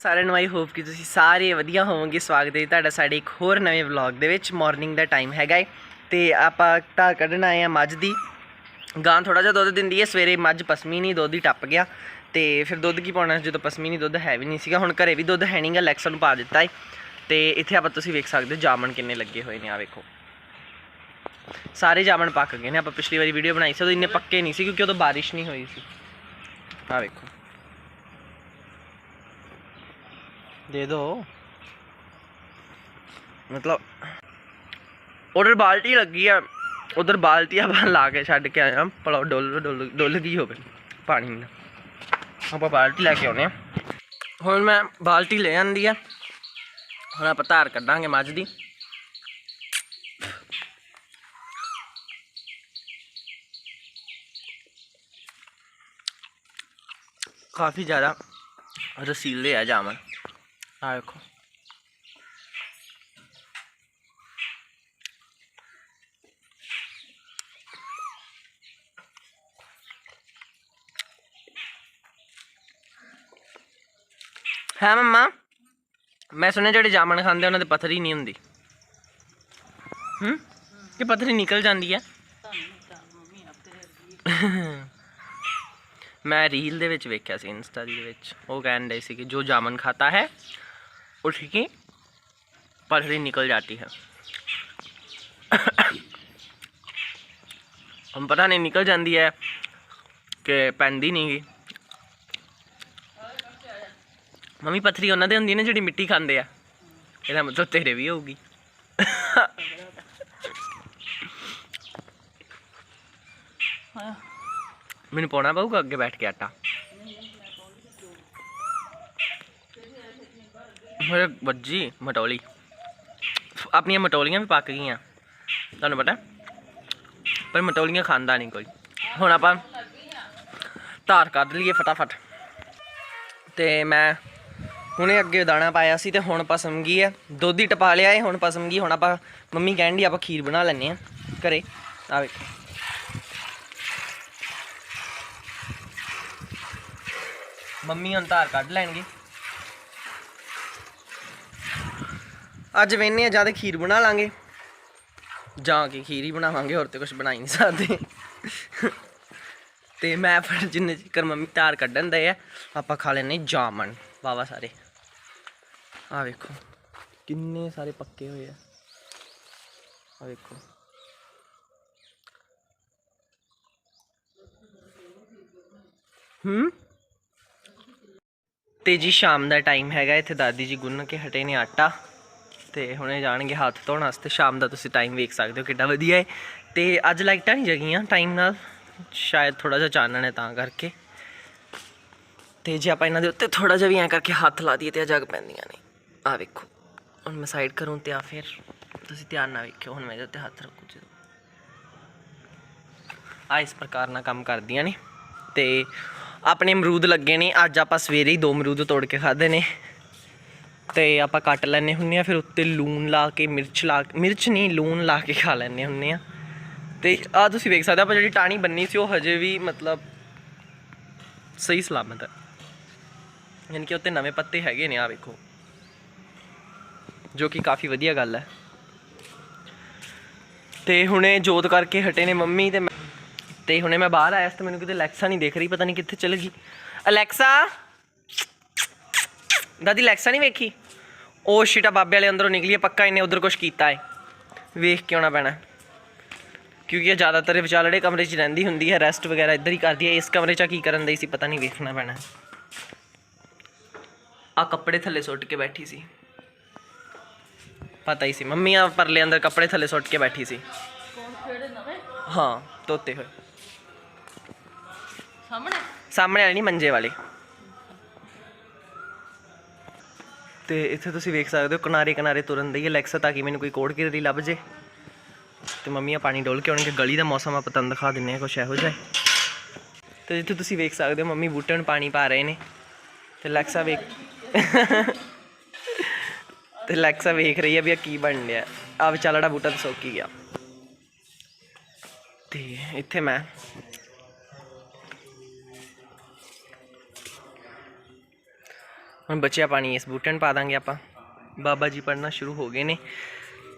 ਸਾਰਿਆਂ ਨੂੰ I hope ਕਿ ਤੁਸੀਂ ਸਾਰੇ ਵਧੀਆ ਹੋਵੋਗੇ। ਸਵਾਗਤ ਹੈ ਜੀ ਤੁਹਾਡਾ ਸਾਡੇ ਇੱਕ ਹੋਰ ਨਵੇਂ ਵਲੌਗ ਦੇ ਵਿੱਚ। ਮਾਰਨਿੰਗ ਦਾ ਟਾਈਮ ਹੈਗਾ ਏ ਤੇ ਆਪਾਂ ਧਾਰ ਕੱਢਣ ਆਏ ਆ ਮੱਝ ਦੀ। ਗਾਂ ਥੋੜਾ ਜਿਹਾ ਦੁੱਧ ਦਿੰਦੀ ਹੈ। ਸਵੇਰੇ ਮੱਝ ਪਸਮੀ ਨਹੀਂ, ਦੁੱਧ ਹੀ ਟੱਪ ਗਿਆ। ਤੇ ਫਿਰ ਦੁੱਧ ਕੀ ਪਾਉਣਾ? ਜਦੋਂ ਪਸਮੀ ਨਹੀਂ, ਦੁੱਧ ਹੈ ਵੀ ਨਹੀਂ ਸੀਗਾ। ਹੁਣ ਘਰੇ ਵੀ ਦੁੱਧ ਹੈ ਨਹੀਂਗਾ ਲੈਕਸਨ ਨੂੰ ਪਾ ਦਿੱਤਾ ਹੈ। ਤੇ ਇੱਥੇ ਆਪਾਂ ਤੁਸੀਂ ਵੇਖ ਸਕਦੇ ਹੋ ਜਾਮਣ ਕਿੰਨੇ ਲੱਗੇ ਹੋਏ ਨੇ ਆ ਵੇਖੋ। ਸਾਰੇ ਜਾਮਣ ਪੱਕ ਗਏ ਨੇ। ਆਪਾਂ ਪਿਛਲੀ ਵਾਰੀ ਵੀਡੀਓ ਬਣਾਈ ਸੀ, ਉਦੋਂ ਇੰਨੇ ਪੱਕੇ ਨਹੀਂ ਸੀ ਕਿਉਂਕਿ ਉਦੋਂ ਬਾਰਿਸ਼ ਨਹੀਂ ਹੋਈ ਸੀ। ਆ ਵੇਖੋ। ਦੇ ਦੋ। ਮਤਲਬ, ਉਧਰ ਬਾਲਟੀ ਲੱਗੀ ਆ, ਉਧਰ ਬਾਲਟੀ ਆਪਾਂ ਲਾ ਕੇ ਛੱਡ ਕੇ ਆਇਆ ਭਲਾ ਉਹ ਡੁੱਲ ਡੁੱਲ ਡੁੱਲ ਹੋਵੇ, ਪਾਣੀ ਨਾਲ। ਆਪਾਂ ਬਾਲਟੀ ਲੈ ਕੇ ਆਉਨੇ ਆ। ਹੁਣ ਮੈਂ ਬਾਲਟੀ ਲੈ ਆਂਦੀ ਆ। ਹੁਣ ਆਪਾਂ ਧਾਰ ਕੱਢਾਂਗੇ ਮੱਝ ਦੀ। ਕਾਫੀ ਜ਼ਿਆਦਾ ਰਸੀਲੇ ਆ ਜਾਮਨ ਆ ਵੇਖੋ ਹੈ ਮੰਮਾ ਮੈਂ ਸੁਣਿਆ ਜਿਹੜੇ ਜਾਮਣ ਖਾਂਦੇ ਉਹਨਾਂ ਦੇ ਪੱਥਰੀ ਨਹੀਂ ਹੁੰਦੀ ਹੂੰ ਕਿ ਪਥਰੀ ਨਿਕਲ ਜਾਂਦੀ ਹੈ ਮੈਂ ਰੀਲ ਦੇ ਵਿੱਚ ਵੇਖਿਆ ਸੀ ਇੰਸਟਾ ਦੇ ਵਿੱਚ ਉਹ ਕਹਿੰਦੇ ਸੀ ਕਿ ਜੋ ਜਾਮਨ ਖਾਤਾ ਹੈ उसकी पथरी निकल जाती है हम पता नहीं निकल जाती है कि पैंदी नहीं गी ਮੰਮੀ ਪਥਰੀ ਉਹਨਾਂ ਦੇ ਹੁੰਦੀ ਨੇ ਜਿਹੜੀ ਮਿੱਟੀ ਖਾਂਦੇ ਆ ਇਹਦਾ ਮਤਲਬ ਤੇਰੇ ਵੀ ਹੋਊਗੀ ਮੈਨੂੰ ਪਾਉਣਾ ਪਊਗਾ ਅੱਗੇ ਬੈਠ ਕੇ ਆਟਾ ਮੇਰੇ ਵੱਜੀ ਮਟੋਲੀ। ਆਪਣੀਆਂ ਮਟੋਲੀਆਂ ਵੀ ਪੱਕ ਗਈਆਂ। ਤੁਹਾਨੂੰ ਪਤਾ ਪਰ ਮਟੋਲੀਆਂ ਖਾਂਦਾ ਨਹੀਂ ਕੋਈ। ਹੁਣ ਆਪਾਂ ਧਾਰ ਕੱਢ ਲਈਏ ਫਟਾਫਟ। ਤੇ ਮੈਂ ਹੁਣੇ ਅੱਗੇ ਦਾਣਾ ਪਾਇਆ ਸੀ ਤੇ ਹੁਣ ਪਸਮ ਗਈ ਹੈ। ਦੁੱਧ ਹੀ ਟਪਾ ਲਿਆ ਏ ਹੁਣ ਪਸਮ ਗਈ ਹੁਣ ਆਪਾਂ ਮੰਮੀ ਕਹਿਣ ਕਹਿੰਦੀ ਆਪਾਂ ਖੀਰ ਬਣਾ ਲੈਨੇ ਆ ਘਰੇ। ਆ ਵੇਖੋ। ਮੰਮੀ ਹੁਣ ਧਾਰ ਕੱਢ ਲੈਣਗੇ। ਅੱਜ ਵੇਨੇ ਆ ਜ਼ਿਆਦਾ ਖੀਰ ਬਣਾ ਲਾਂਗੇ। ਜਾ ਕੇ ਖੀਰ ਹੀ ਬਣਾਵਾਂਗੇ, ਹੋਰ ਤੇ ਕੁਝ ਬਣਾ ਹੀ ਨਹੀਂ ਸਕਦੇ। ਤੇ ਮੈਂ ਫਿਰ ਜਿੰਨੇ ਚਿਕਰ ਮੰਮੀ ਧਾਰ ਕੱਢਣ ਦੇ ਆ, ਆਪਾਂ ਖਾ ਲੈਨੇ ਜਾਮਣ। ਵਾਵਾ ਸਾਰੇ। ਆ ਵੇਖੋ, ਕਿੰਨੇ ਸਾਰੇ ਪੱਕੇ ਹੋਏ ਆ। ਆ ਵੇਖੋ। ਹੂੰ? ਤੇ ਜੀ ਸ਼ਾਮ ਦਾ ਟਾਈਮ ਹੈਗਾ, ਇੱਥੇ ਦਾਦੀ ਜੀ ਗੁੰਨ ਕੇ ਹਟੇ ਨੇ ਆਟਾ। ਤੇ ਹੁਣੇ ਜਾਣਗੇ ਹੱਥ ਧੋਣ ਵਾਸਤੇ। ਸ਼ਾਮ ਦਾ ਤੁਸੀਂ ਟਾਈਮ ਵੇਖ ਸਕਦੇ ਹੋ ਕਿੱਡਾ ਵਧੀਆ ਹੈ। ਤੇ ਅੱਜ ਲਾਈਟਾਂ ਨਹੀਂ ਜਗੀਆਂ ਟਾਈਮ ਨਾਲ। ਸ਼ਾਇਦ ਥੋੜਾ ਜਿਹਾ ਚਾਨਣ ਹੈ ਤਾਂ ਕਰਕੇ। ਤੇ ਜੇ ਆਪਾਂ ਇਹਨਾਂ ਦੇ ਉੱਤੇ ਥੋੜਾ ਜਿਹਾ ਵੀ ਐਂ ਕਰਕੇ ਹੱਥ ਲਾ ਦਈਏ ਤੇ ਆ ਜਗ ਪੈਂਦੀਆਂ ਨੇ। ਆ ਵੇਖੋ। ਹੁਣ ਮੈਂ ਸਾਈਡ ਕਰੂੰ ਤੇ ਆ ਫਿਰ ਤੁਸੀਂ ਧਿਆਨ ਨਾਲ ਵੇਖਿਓ। ਹੁਣ ਮੈਂ ਉੱਤੇ ਹੱਥ ਰੱਖੂ ਜਦੋਂ। ਆ ਇਸ ਪ੍ਰਕਾਰ ਨਾਲ ਕੰਮ ਕਰਦੀਆਂ ਨੇ। ਤੇ ਆਪਣੇ ਅਮਰੂਦ ਲੱਗੇ ਨੇ। ਅੱਜ ਆਪਾਂ ਸਵੇਰੇ ਹੀ ਦੋ ਅਮਰੂਦ ਤੋੜ ਕੇ ਖਾਦੇ ਨੇ। ਤੇ ਆਪਾਂ ਕੱਟ ਲੈਨੇ ਹੁੰਨੇ ਆ ਫਿਰ ਉੱਤੇ ਲੂਣ ਲਾ ਕੇ, ਮਿਰਚ ਲਾ ਮਿਰਚ ਨਹੀਂ, ਲੂਣ ਲਾ ਕੇ ਖਾ ਲੈਨੇ ਹੁੰਨੇ ਆ ਤੇ ਆ ਤੁਸੀਂ ਵੇਖ ਸਕਦੇ ਆਪਾਂ ਜਿਹੜੀ ਟਾਣੀ ਬੰਨੀ ਸੀ, ਉਹ ਹਜੇ ਵੀ ਮਤਲਬ ਸਹੀ ਸਲਾਮਤ ਹੈ। ਯਾਨੀ ਕਿ ਉੱਤੇ ਨਵੇਂ ਪੱਤੇ ਹੈਗੇ ਨੇ ਆ ਵੇਖੋ। ਜੋ ਕਿ ਕਾਫੀ ਵਧੀਆ ਗੱਲ ਹੈ। ਤੇ ਹੁਣੇ ਜੋਤ ਕਰਕੇ ਹਟੇ ਨੇ ਮੰਮੀ ਤੇ ਤੇ ਹੁਣੇ ਮੈਂ ਬਾਹਰ ਆਇਆ ਸੀ, ਤੇ ਮੈਨੂੰ ਕਿਤੇ ਅਲੈਕਸਾ ਨਹੀਂ ਦੇਖ ਰਹੀ, ਪਤਾ ਨਹੀਂ ਕਿੱਥੇ ਚਲ ਗਈ। ਅਲੈਕਸਾ! ਦਾਦੀ ਅਲੈਕਸਾ ਨਹੀਂ ਵੇਖੀ? ਉਹ ਸ਼ੀਟਾ ਬਾਬੇ ਵਾਲੇ ਅੰਦਰੋਂ ਨਿਕਲੀ ਹੈ ਪੱਕਾ ਇਹਨੇ ਉਧਰ ਕੁਝ ਕੀਤਾ ਹੈ ਵੇਖ ਕੇ ਆਉਣਾ ਪੈਣਾ। ਕਿਉਂਕਿ ਇਹ ਜ਼ਿਆਦਾਤਰ ਇਹ ਵਿਚਾਲੜੇ ਕਮਰੇ 'ਚ ਰਹਿੰਦੀ ਹੁੰਦੀ ਹੈ ਰੈਸਟ ਵਗੈਰਾ ਇੱਧਰ ਹੀ ਕਰਦੀ ਹੈ ਇਸ ਕਮਰੇ 'ਚ ਕੀ ਕਰਨ ਦਈ ਸੀ ਪਤਾ ਨਹੀਂ ਵੇਖਣਾ ਪੈਣਾ। ਆ ਕੱਪੜੇ ਥੱਲੇ ਸੁੱਟ ਕੇ ਬੈਠੀ ਸੀ। ਪਤਾ ਹੀ ਸੀ ਮੰਮੀ ਆ ਪਰਲੇ ਅੰਦਰ ਕੱਪੜੇ ਥੱਲੇ ਸੁੱਟ ਕੇ ਬੈਠੀ ਸੀ। ਹਾਂ ਤੋਤੇ ਹੋਏ। ਸਾਹਮਣੇ? ਸਾਹਮਣੇ ਵਾਲੇ ਨਹੀਂ ਮੰਜੇ ਵਾਲੇ। ਤੇ ਇੱਥੇ ਤੁਸੀਂ ਵੇਖ ਸਕਦੇ ਹੋ, ਕਿਨਾਰੇ ਕਿਨਾਰੇ ਤੁਰਨ ਦੀ ਅਲੈਕਸਾ ਤਾਂ ਕਿ ਮੈਨੂੰ ਕੋਈ ਕੋੜ ਕਿਰਦੀ ਲੱਭ ਜੇ। ਤੇ ਮੰਮੀ ਆ ਪਾਣੀ ਡੋਲ ਕੇ ਆਉਣਗੇ, ਗਲੀ ਦਾ ਮੌਸਮ ਆਪਾਂ ਪਤੰਦ ਦਿਖਾ ਦਿੰਨੇ ਆ ਕੁਛ ਇਹੋ ਜਿਹਾ ਹੈ। ਤੇ ਜਿੱਥੇ ਤੁਸੀਂ ਵੇਖ ਸਕਦੇ ਹੋ, ਮੰਮੀ ਬੂਟਿਆਂ ਨੂੰ ਪਾਣੀ ਪਾ ਰਹੇ ਨੇ। ਤੇ ਅਲੈਕਸਾ ਵੇਖ ਤੇ ਅਲੈਕਸਾ ਵੇਖ ਰਹੀ ਹੈ ਵੀ ਆ ਕੀ ਬਣ ਰਿਹਾ। ਆ ਵਿਚਾਲੜਾ ਬੂਟਾ ਤਾਂ ਸੁੱਕ ਹੀ ਗਿਆ। ਤੇ ਇੱਥੇ ਮੈਂ ਹੁਣ ਬੱਚਿਆ ਪਾਣੀ ਇਸ ਬੂਟੇ ਨੂੰ ਪਾ ਦਾਂਗੇ ਆਪਾਂ। ਬਾਬਾ ਜੀ ਪੜਨਾ ਸ਼ੁਰੂ ਹੋ ਗਏ ਨੇ।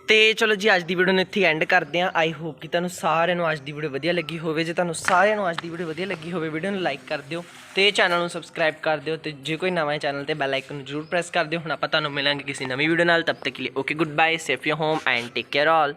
ਤੇ ਚਲੋ ਜੀ, ਅੱਜ ਦੀ ਵੀਡੀਓ ਨੂੰ ਇੱਥੇ ਐਂਡ ਕਰਦੇ ਹਾਂ। ਆਈ ਹੋਪ ਕਿ ਤੁਹਾਨੂੰ ਸਾਰਿਆਂ ਨੂੰ ਅੱਜ ਦੀ ਵੀਡੀਓ ਵਧੀਆ ਲੱਗੀ ਹੋਵੇ। ਜੇ ਤੁਹਾਨੂੰ ਸਾਰਿਆਂ ਨੂੰ ਅੱਜ ਦੀ ਵੀਡੀਓ ਵਧੀਆ ਲੱਗੀ ਹੋਵੇ ਵੀਡੀਓ ਨੂੰ ਲਾਈਕ ਕਰ ਦਿਓ ਤੇ ਚੈਨਲ ਨੂੰ ਸਬਸਕ੍ਰਾਈਬ ਕਰ ਦਿਓ ਤੇ ਜੇ ਕੋਈ ਨਵਾਂ ਹੈ ਚੈਨਲ ਤੇ ਬੈਲ ਆਈਕਨ ਨੂੰ ਜ਼ਰੂਰ ਪ੍ਰੈਸ ਕਰ ਦਿਓ। ਹੁਣ ਆਪਾਂ ਤੁਹਾਨੂੰ ਮਿਲਾਂਗੇ ਕਿਸੇ ਨਵੀਂ ਵੀਡੀਓ ਨਾਲ। ਤਬ ਤੱਕ ਲਈ okay goodbye safe you home and take care all